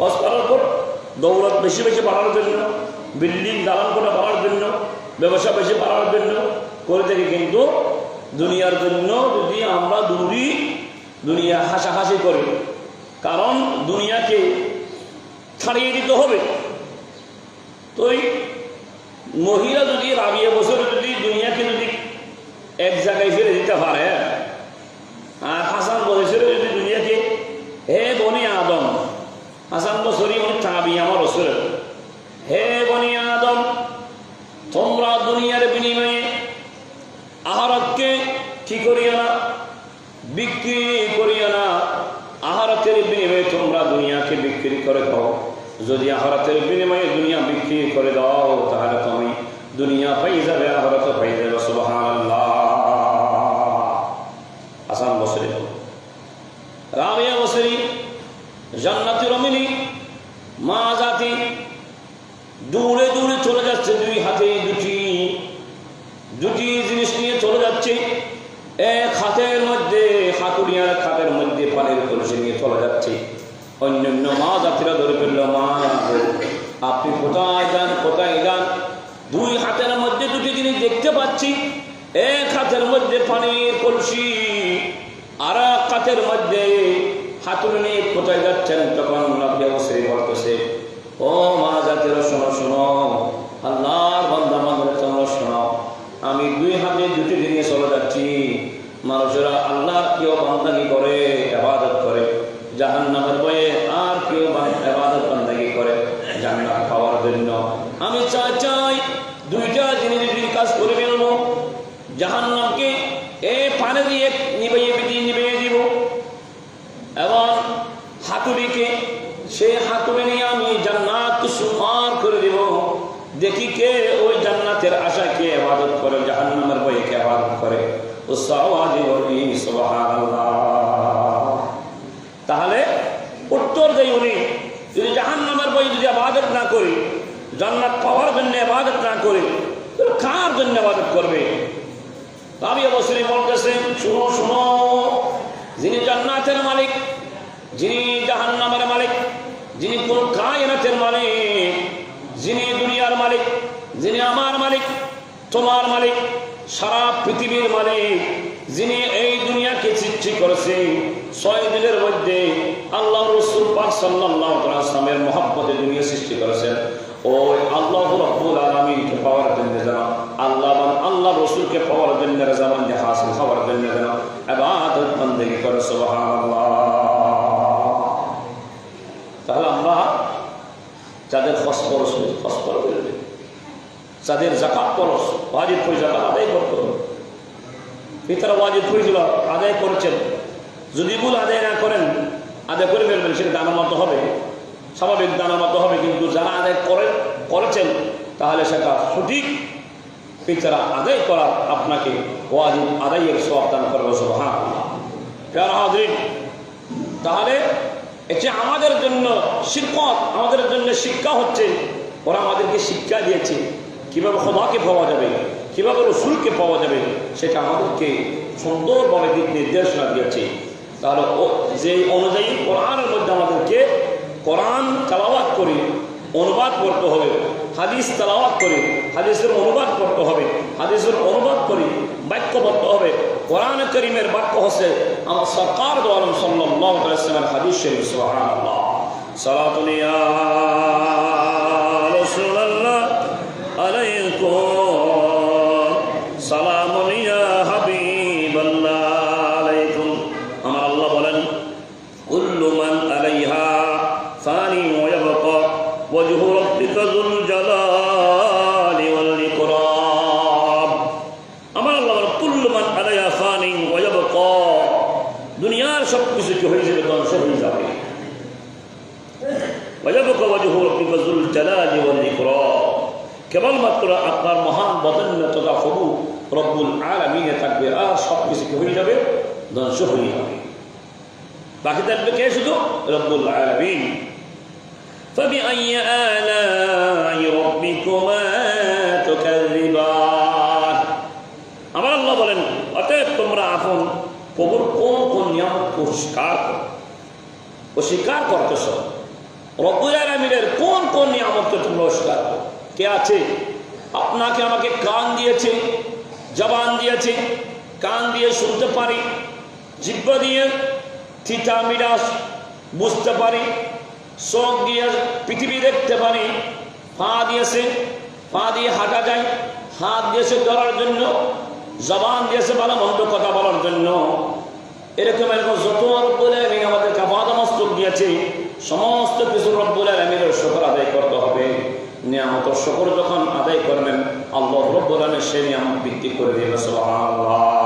হজ করার পর দৌলত বেশি বেশি বাড়ানোর জন্য, বিল্ডিং দালান করে বাড়ার জন্য, ব্যবসা বেশি বাড়ার জন্য করে থাকি। কিন্তু দুনিয়ার জন্য যদি আমরা দূরি দুনিয়া হাসাহাসি করি, কারণ দুনিয়াকে ছাড়িয়ে দিতে হবে। তো মহিলা যদি রাবিয়ে বছর যদি দুনিয়াকে যদি এক জায়গায় ফিরে দিতে পারে, আর হাসান বছরে যদি দুনিয়াকে হে বনি আদম হাসান বছরই অনেক চাবি আমার বছরে হে বনি আদম, তোমরা দুনিয়ার বিনিময়ে আহারতকে কি করিও না, বিক্রি করিও না, আহারতের বিনিময়ে তোমরা দুনিয়াকে বিক্রি করে দাও। যদি আহারতের বিনিময়ে দুনিয়া বিক্রি করে দাও, তাহলে তুমি দুনিয়া পাই যাবে আহারত পাই যাবে, সুবহানাল্লাহ আসান বসরি রামিয়া বসরি জান্নাতি রমিনী মা জাতি দূরে দূরে চলে যাচ্ছে দুই হাতে দুটি। দুটি জিনিস নিয়ে চলে যাচ্ছে। এক হাতের মধ্যে হাতুড়িয়ার খাতের মধ্যে পানির কলসি নিয়ে চলে যাচ্ছে। অন্যান্য মা জাতিরা ধরে ফেলল, মা আপনি কোথায় যান কোথায় যান? দুই হাতের মধ্যে দুটি জিনিস দেখতে পাচ্ছি। এক হাতের মধ্যে পানির কলসি, আর এক হাতের মধ্যে হাতুড়ি নিয়ে কোথায় যাচ্ছেন তখন নবী অবশ্যই বলতেছে, ও মা শোনো শোনো। আল্লাহর বান্দা বান্ধব তোমরা শোনো। আমি দুই হাতে দুটি দিনে চলে যাচ্ছি। মানুষেরা আল্লাহ কেউ বান্দানি করে আবাদত করে। জাহান নামের বয়ে আর কেউ আবাদত বান্দাগি করে জান্নাত পাওয়ার জন্য আমি চাই চাই দুইটা জিনিস যদি কাজ করে ফেলব জাহান নামকে এ পানি দিয়ে নিবাইয়ে দিয়ে নিবিয়ে দিব এবং হাতুড়িকে সেই হাতুড়ি নিয়ে আমি জান্নাত সুমার করে দিব দেখি কে ওই জান্নাতের আশায় কে আবাদত করে জাহান্নামের বই করে। তাহলে উত্তর দেয় উনি, যদি জাহান্নামের বই যদি আবাদত না করি, জান্নাত পাওয়ার জন্য আবাদত না করি কার জন্য আবাদত করবে? আমি অবশ্যই বলতেছেন শুনো শুনো, যিনি জান্নাতের মালিক, যিনি জাহান্নামের মালিক, যিনি কোন কায়নাতের মালিক, যিনি দুনিয়ার মালিক, যিনি আমার মালিক, তোমার মালিক সারা পৃথিবীর মালিক, যিনি এই দুনিয়াকে সৃষ্টি করেছে, ছয় দিনের মধ্যে আল্লাহ রসুল পাক সাল্লাহ আসলামের মহাব্বতে দুনিয়া সৃষ্টি করেছেন। ওই আল্লাহ রব্বুল আলমীকে পাওয়ার জন্য যেন আল্লাহ আল্লাহ রসুলকে পাওয়ার জন্য যেমন যে হাসিল হওয়ার জন্য যেন এবাদত বন্দেগি করে তাহলে আমরা যাদের ফসফরস ফসফর বেরোবে যাদের জাকাত খরচ ওয়াজিব করে জাকাত আদায় করতে পিতারা ওয়াজিব করেছিল আদায় করছেন। যদি ভুল আদায় না করেন, আদায় করে ফেলবেন, সেটা দানের মতো হবে। স্বাভাবিক দানের মতো হবে, কিন্তু যারা আদায় করে করেছেন, তাহলে সেটা সঠিক। পিতারা আদায় করার আপনাকে ওয়াজিব, আদায়ের সব দান করবে সব হ্যাঁ তাহলে এটি আমাদের জন্য শিক্ষক আমাদের জন্য শিক্ষা হচ্ছে, ওরা আমাদেরকে শিক্ষা দিয়েছে। কীভাবে খোদাকে পাওয়া যাবে, কীভাবে রসুলকে পাওয়া যাবে, সেটা আমাদেরকে সুন্দরভাবে দিক নির্দেশনা দিয়েছে। তাহলে যে অনুযায়ী কোরআনের মধ্যে আমাদেরকে কোরআন তালাওয়াত করে অনুবাদ করতে হবে, হাদিস তালাওয়াত করে, হাদিসের অনুবাদ করতে হবে, হাদিসের অনুবাদ করে বাক্য করতে হবে। কোরআন করিমের বাক্য হচ্ছে, আমার সরকার দোয়ালম ওয়াসাল্লামের হাদিস শরীফ রাসূলুল্লাহ আলাইকুম সালামুন ইয়া হাবিবাল্লাহ আলাইকুম আমার আল্লাহ বলেন কুল্লু মান আলাইহা ফানি ওয়া ইয়াবকা ওয়াজহু রাব্বিকা যুল জালালি ওয়াল ইকরাম আমার আল্লাহ বলেন কুল্লু মান আলাইহা ফানি ওয়া ইয়াবকা দুনিয়ার সব কিছু কি হয়ে যাবে ধ্বংস হয়ে যাবে ويبقى وجه ربك ذو الجلال والإكرام কেবলমাত্র আপনার মহান বদন্যতা হবু রব্বুল আলমিনে থাকবে আর সব কিছু কি হয়ে যাবে ধ্বংস হয়ে যাবে বাকি থাকবে কে শুধু রব্বুল আলমিন فبأي آلاء ربكما تكذبان আমার আল্লাহ বলেন অতএব তোমরা আপন প্রভুর কোন কোন নিয়ামত অস্বীকার করো অস্বীকার করতেছ রব্বুল আলমিনের কোন কোন নিয়ামতকে তোমরা অস্বীকার করো? কে আছে? আপনাকে আমাকে কান দিয়েছে, জবান দিয়েছে, কান দিয়ে শুনতে পারি, জিব্বা দিয়ে থিতা মিরাস বুঝতে পারি, চোখ দিয়ে পৃথিবী দেখতে পারি, পা দিয়েছে পা দিয়ে হাঁটা যায়, হাত দিয়েছে ধরার জন্য, জবান দিয়েছে ভালো মন্দ কথা বলার জন্য। এরকম এরকম যত রব্বুল আলমিন আমাদের কাবাদ মস্তক দিয়েছে, সমস্ত কিছু রব্বুল আলমিনের শকর আদায় করতে হবে শকর যখন আদায় করবেন আল্লাহ রব্বুল আলমের সে নিয়ামত বৃদ্ধি করে দেবে সুবহানাল্লাহ।